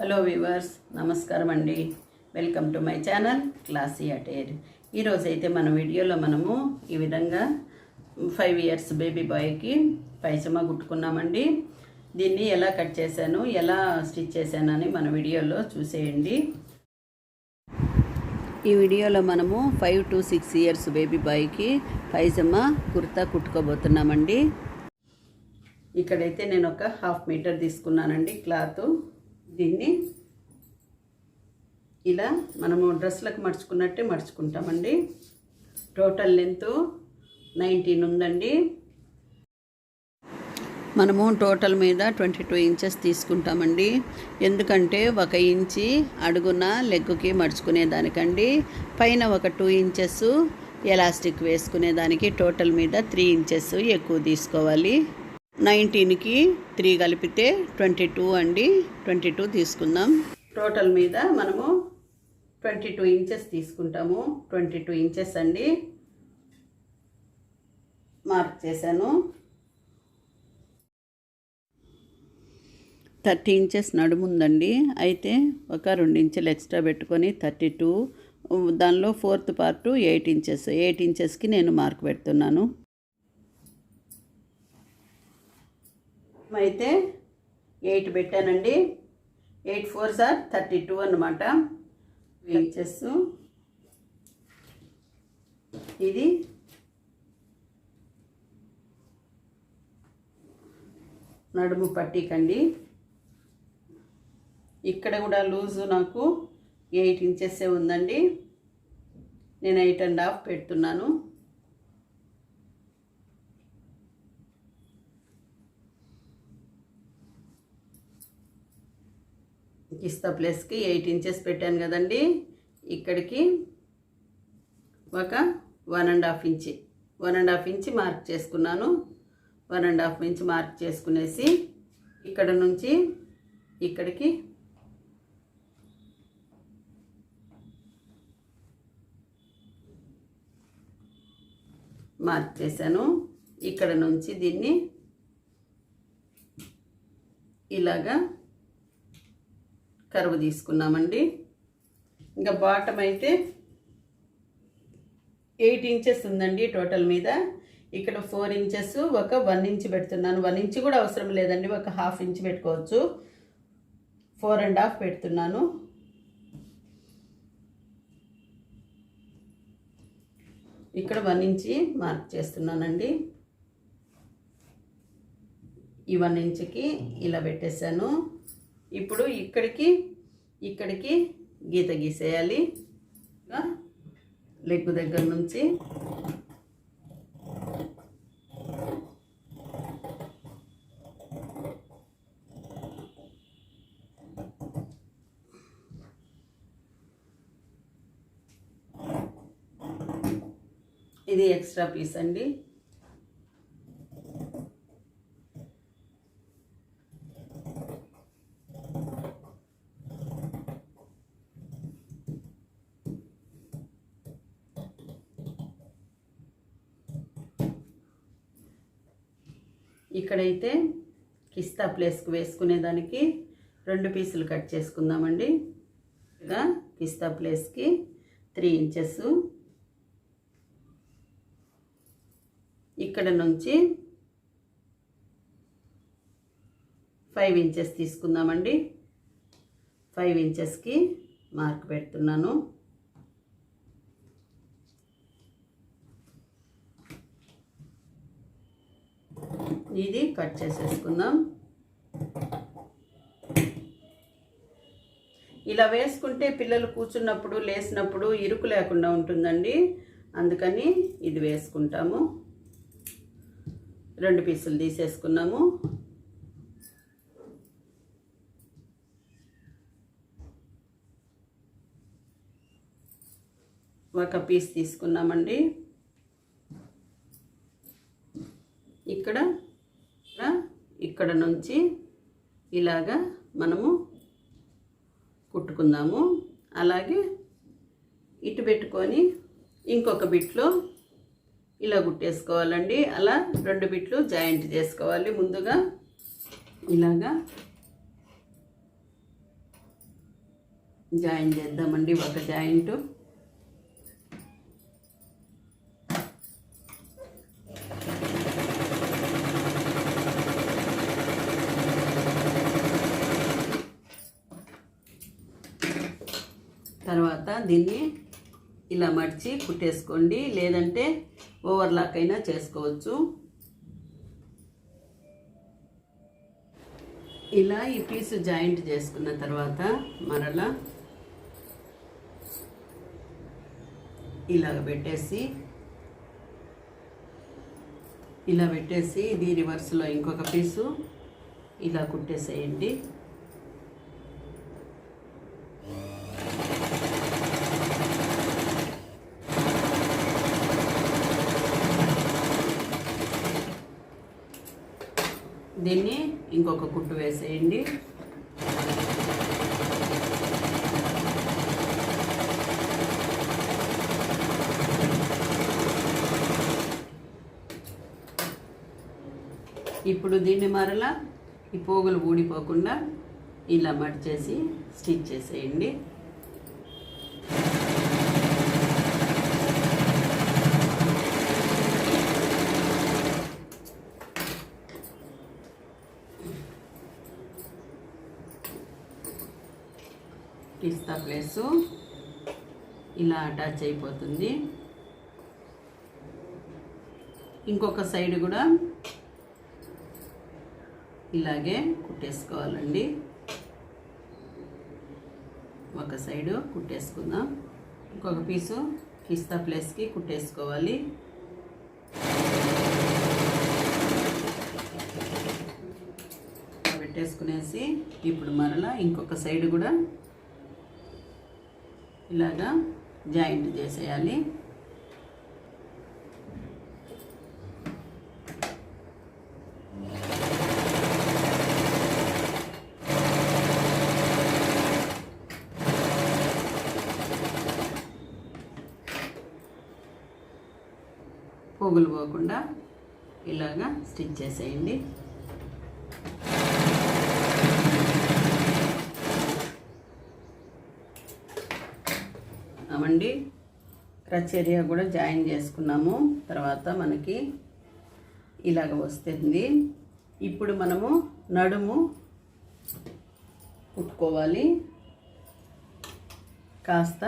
Hello viewers నమస్కారం అండి. Welcome to my channel classy attire ఈరోజు అయితే మన వీడియోలో మనము ఈ విధంగా ఫైవ్ ఇయర్స్ బేబీ బాయ్కి పైజమా కుట్టుకున్నామండి. దీన్ని ఎలా కట్ చేశాను ఎలా స్టిచ్ చేశానని మన వీడియోలో చూసేయండి. ఈ వీడియోలో మనము five to six years baby బాయ్కి పైజమా కుర్తా కుట్టుకోబోతున్నామండి. ఇక్కడైతే నేను ఒక హాఫ్ మీటర్ తీసుకున్నానండి క్లాత్. దీన్ని ఇలా మనము డ్రెస్లకు మడుచుకున్నట్టే మడుచుకుంటామండి. టోటల్ లెంత్ నైన్టీన్ ఉందండి. మనము టోటల్ మీద ట్వంటీ టూ ఇంచెస్ తీసుకుంటామండి. ఎందుకంటే ఒక ఇంచి అడుగున లెగ్గుకి మడుచుకునేదానికండి. పైన ఒక టూ ఇంచెస్ ఎలాస్టిక్ వేసుకునేదానికి టోటల్ మీద త్రీ ఇంచెస్ ఎక్కువ తీసుకోవాలి. నైన్టీన్కి త్రీ కలిపితే ట్వంటీ టూ అండి. ట్వంటీ టూ తీసుకుందాం. టోటల్ మీద మనము ట్వంటీ టూ ఇంచెస్ తీసుకుంటాము. ట్వంటీ టూ ఇంచెస్ అండి. మార్క్ చేశాను. థర్టీ ఇంచెస్ నడుముందండి అయితే ఒక రెండు ఇంచెలు ఎక్స్ట్రా పెట్టుకొని థర్టీ టూ దానిలో fourth part eight inches eight ఇంచెస్కి నేను మార్క్ పెడుతున్నాను. అయితే ఎయిట్ పెట్టానండి. Eight four sir thirty two అనమాట ఇంచెస్ ఇది. నడుము పట్టికండి. ఇక్కడ కూడా లూజు నాకు ఎయిట్ ఇంచెస్ ఉందండి. నేను ఎయిట్ అండ్ హాఫ్ పెడుతున్నాను. కిస్తా ప్లేస్కి ఎయిట్ ఇంచెస్ పెట్టాను కదండి. ఇక్కడికి ఒక one and half inch one and half inch mark చేసుకున్నాను. One and half inch mark చేసుకునేసి ఇక్కడ నుంచి ఇక్కడికి మార్క్ చేశాను. ఇక్కడ నుంచి దీన్ని ఇలాగా కరువు తీసుకున్నామండి. ఇంకా బాటమ్ అయితే ఎయిట్ ఇంచెస్ ఉందండి టోటల్ మీద. ఇక్కడ ఫోర్ ఇంచెస్ ఒక వన్ ఇంచ్ పెడుతున్నాను. వన్ ఇంచ్ కూడా అవసరం లేదండి ఒక హాఫ్ ఇంచ్ పెట్టుకోవచ్చు. ఫోర్ అండ్ హాఫ్ పెడుతున్నాను. ఇక్కడ వన్ ఇంచి మార్క్ చేస్తున్నానండి. ఈ వన్ ఇంచ్కి ఇలా పెట్టేశాను. ఇప్పుడు ఇక్కడికి ఇక్కడికి గీత గీసేయాలి. లెగ్ దగ్గర నుంచి. ఇది ఎక్స్ట్రా పీస్ అండి. ఇక్కడైతే కిస్తా ప్లేస్కి వేసుకునేదానికి రెండు పీసులు కట్ చేసుకుందామండి. ఇలా కిస్తా ప్లేస్కి త్రీ ఇంచెస్ ఇక్కడ నుంచి ఫైవ్ ఇంచెస్ తీసుకుందామండి. ఫైవ్ ఇంచెస్కి మార్క్ పెడుతున్నాను. ఇది కట్ చేసేసుకుందాం. ఇలా వేసుకుంటే పిల్లలు కూర్చున్నప్పుడు లేసినప్పుడు ఇరుకు లేకుండా ఉంటుందండి. అందుకని ఇది వేసుకుంటాము. రెండు పీసులు తీసేసుకున్నాము. ఒక పీస్ తీసుకున్నామండి. ఇక్కడ ఇక్కడ నుంచి ఇలాగా మనము కుట్టుకుందాము. అలాగే ఇటు పెట్టుకొని ఇంకొక బిట్లో ఇలా కుట్టేసుకోవాలండి. అలా రెండు బిట్లు జాయింట్ చేసుకోవాలి ముందుగా. ఇలాగా జాయిన్ చేద్దామండి. ఒక జాయింట్. తర్వాత దీన్ని ఇలా మడిచి కుట్టేసుకోండి. లేదంటే ఓవర్లాక్ అయినా చేసుకోవచ్చు. ఇలా ఈ పీసు జాయింట్ చేసుకున్న తర్వాత మరలా ఇలాగ పెట్టేసి ఇలా పెట్టేసి ఇది రివర్స్లో ఇంకొక పీసు ఇలా కుట్టేసేయండి. దీన్ని ఇంకొక కుట్టు వేసేయండి. ఇప్పుడు దీన్ని మరలా ఈ పోగులు ఊడిపోకుండా ఇలా మడిచేసి స్టిచ్ చేసేయండి. ప్లేసు ఇలా అటాచ్ అయిపోతుంది. ఇంకొక సైడ్ కూడా ఇలాగే కుట్టేసుకోవాలండి. ఒక సైడు కుట్టేసుకుందాం. ఇంకొక పీసు పిస్తా ప్లేస్కి కుట్టేసుకోవాలి. పెట్టేసుకునేసి ఇప్పుడు మరలా ఇంకొక సైడ్ కూడా ఇలాగా జాయింట్ చేసేయాలి. పోగులు పోకుండా ఇలాగా స్టిచ్ చేసేయండి. అవండి క్రచ్ ఏరియా కూడా జాయిన్ చేసుకున్నాము. తర్వాత మనకి ఇలాగ వస్తుంది. ఇప్పుడు మనము నడుము కుట్టుకోవాలి. కాస్త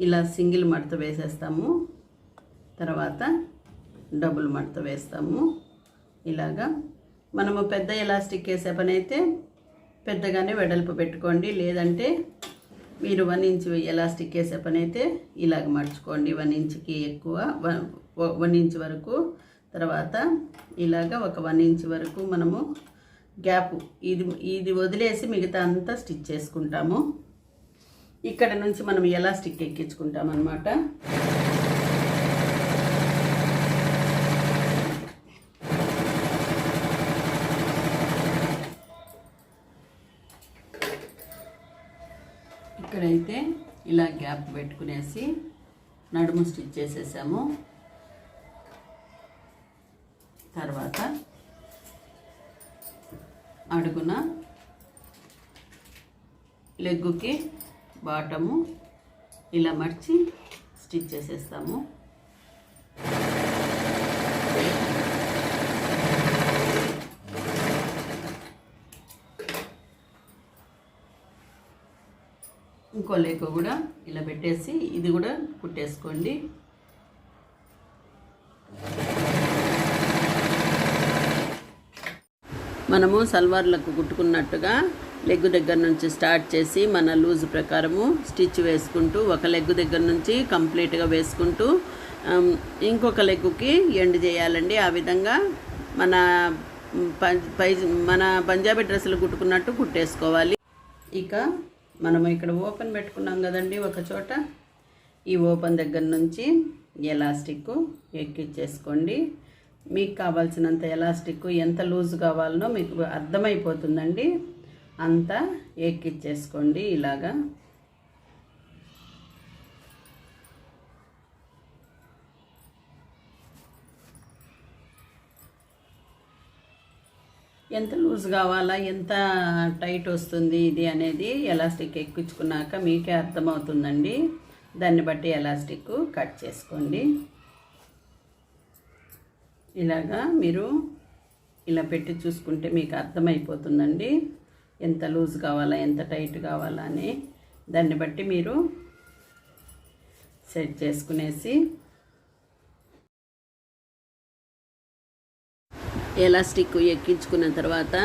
ఇలా సింగిల్ మడత వేసేస్తాము. తర్వాత డబుల్ మడత వేస్తాము. ఇలాగా మనము పెద్ద ఎలాస్టిక్ వేసే పని అయితే పెద్దగానే వెడల్పు పెట్టుకోండి. లేదంటే మీరు వన్ ఇంచ్ ఎలాస్టిక్ వేసే పని అయితే ఇలాగ మర్చుకోండి వన్ ఇంచ్కి ఎక్కువ వన్ ఇంచ్ వరకు. తర్వాత ఇలాగ ఒక వన్ ఇంచ్ వరకు మనము గ్యాప్ ఇది ఇది వదిలేసి మిగతా అంతా స్టిచ్ చేసుకుంటాము. ఇక్కడ నుంచి మనం ఎలాస్టిక్ ఎక్కించుకుంటాం అనమాట ఇక్కడైతే ఇలా గ్యాప్ పెట్టుకునేసి నడుము స్టిచ్ చేసేసాము. తర్వాత అడుగున లెగ్గుకి బాటము ఇలా మర్చి స్టిచ్ చేసేస్తాము. ఇంకో లేక కూడా ఇలా పెట్టేసి ఇది కూడా కుట్టేసుకోండి. మనము సల్వార్లకు కుట్టుకున్నట్టుగా లెగ్ దగ్గర నుంచి స్టార్ట్ చేసి మన లూజ్ ప్రకారము స్టిచ్ వేసుకుంటూ ఒక లెగ్ దగ్గర నుంచి కంప్లీట్గా వేసుకుంటూ ఇంకొక లెగ్గుకి ఎండ్ చేయాలండి. ఆ విధంగా మన పై మన పంజాబీ డ్రెస్సులు కుట్టుకున్నట్టు కుట్టేసుకోవాలి. ఇక మనము ఇక్కడ ఓపెన్ పెట్టుకున్నాం కదండి ఒక చోట. ఈ ఓపెన్ దగ్గర నుంచి ఎలాస్టిక్ ఎక్కిచ్చేసుకోండి. మీకు కావాల్సినంత ఎలాస్టిక్ ఎంత లూజ్ కావాలనో మీకు అర్థమైపోతుందండి. అంతా ఎక్కిచ్చేసుకోండి ఇలాగా. ఎంత లూజ్ కావాలా ఎంత టైట్ వస్తుంది ఇది అనేది ఎలాస్టిక్ ఎక్కించుకున్నాక మీకే అర్థమవుతుందండి. దాన్ని బట్టి ఎలాస్టిక్ కట్ చేసుకోండి. ఇలాగా మీరు ఇలా పెట్టి చూసుకుంటే మీకు అర్థమైపోతుందండి. ఎంత లూజ్ కావాలా ఎంత టైట్ కావాలా అని. దాన్ని బట్టి మీరు సెట్ చేసుకునేసి ఎలాస్టిక్ ఎక్కించుకున్న తర్వాత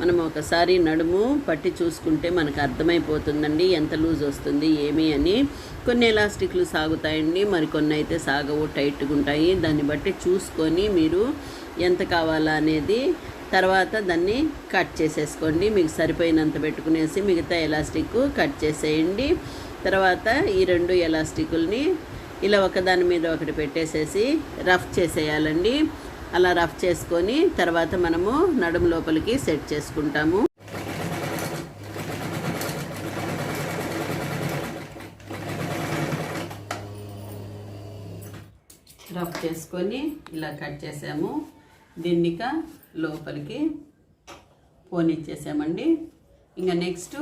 మనం ఒకసారి నడుము పట్టి చూసుకుంటే మనకు అర్థమైపోతుందండి ఎంత లూజ్ వస్తుంది ఏమి అని. కొన్ని ఎలాస్టిక్లు సాగుతాయండి మరికొన్ని అయితే సాగవు టైట్గా ఉంటాయి. దాన్ని బట్టి చూసుకొని మీరు ఎంత కావాలా అనేది తర్వాత దాన్ని కట్ చేసేసుకోండి. మీకు సరిపోయినంత పెట్టుకునేసి మిగతా ఎలాస్టిక్ కట్ చేసేయండి. తర్వాత ఈ రెండు ఎలాస్టిక్ని ఇలా ఒకదాని మీద ఒకటి పెట్టేసేసి రఫ్ చేసేయాలండి. అలా రఫ్ చేసుకొని తర్వాత మనము నడుము లోపలికి సెట్ చేసుకుంటాము. రఫ్ చేసుకొని ఇలా కట్ చేసాము. దీన్నిక లోపలికి పోనిచ్చేసామండి. ఇంకా నెక్స్ట్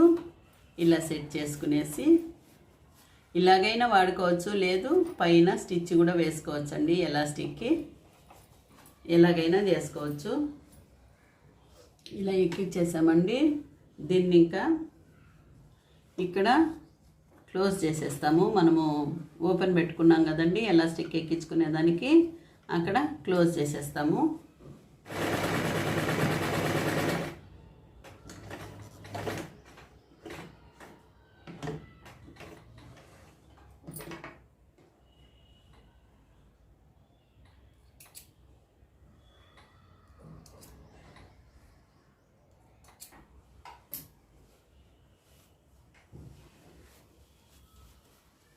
ఇలా సెట్ చేసుకునేసి ఇలాగైనా వాడుకోవచ్చు లేదు పైన స్టిచ్ కూడా వేసుకోవచ్చు అండి ఎలాస్టిక్కి. ఎలాగైనా చేసుకోవచ్చు. ఇలా ఎక్కిచ్చేసామండి. దీన్ని ఇంకా ఇక్కడ క్లోజ్ చేసేస్తాము. మనము ఓపెన్ పెట్టుకున్నాం కదండి ఎలాస్టిక్ ఎక్కించుకునే దానికి. అక్కడ క్లోజ్ చేసేస్తాము.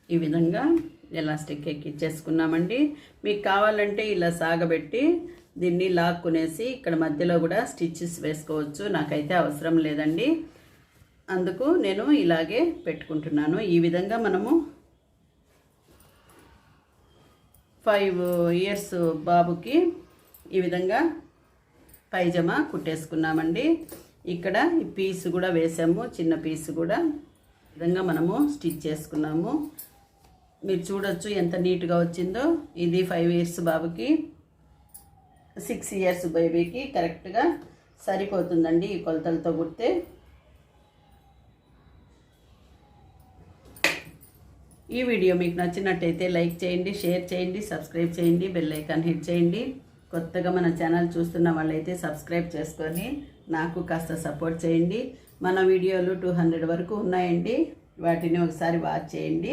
ఈ విధంగా ఎలాస్టిక్ ఎక్కిచ్చేసుకున్నామండి మీకు కావాలంటే ఇలా సాగబెట్టి దీన్ని లాక్కునేసి ఇక్కడ మధ్యలో కూడా స్టిచ్చెస్ వేసుకోవచ్చు. నాకైతే అవసరం లేదండి. అందుకు నేను ఇలాగే పెట్టుకుంటున్నాను. ఈ విధంగా మనము ఫైవ్ ఇయర్స్ బాబుకి ఈ విధంగా పైజమా కుట్టేసుకున్నామండి. ఇక్కడ ఈ పీస్ కూడా వేసాము. చిన్న పీస్ కూడా విధంగా మనము స్టిచ్ చేసుకున్నాము. మీరు చూడొచ్చు ఎంత నీట్గా వచ్చిందో. ఇది ఫైవ్ ఇయర్స్ బాబుకి. సిక్స్ ఇయర్స్ బేబీకి కరెక్ట్గా సరిపోతుందండి ఈ కొలతలతో కుడితే. ఈ వీడియో మీకు నచ్చినట్టయితే లైక్ చేయండి షేర్ చేయండి సబ్స్క్రైబ్ చేయండి బెల్ ఐకాన్ హిట్ చేయండి. కొత్తగా మన ఛానల్ చూస్తున్న వాళ్ళైతే సబ్స్క్రైబ్ చేసుకొని నాకు కాస్త సపోర్ట్ చేయండి. మన వీడియోలు టూ హండ్రెడ్ వరకు ఉన్నాయండి. వాటిని ఒకసారి వాచ్ చేయండి.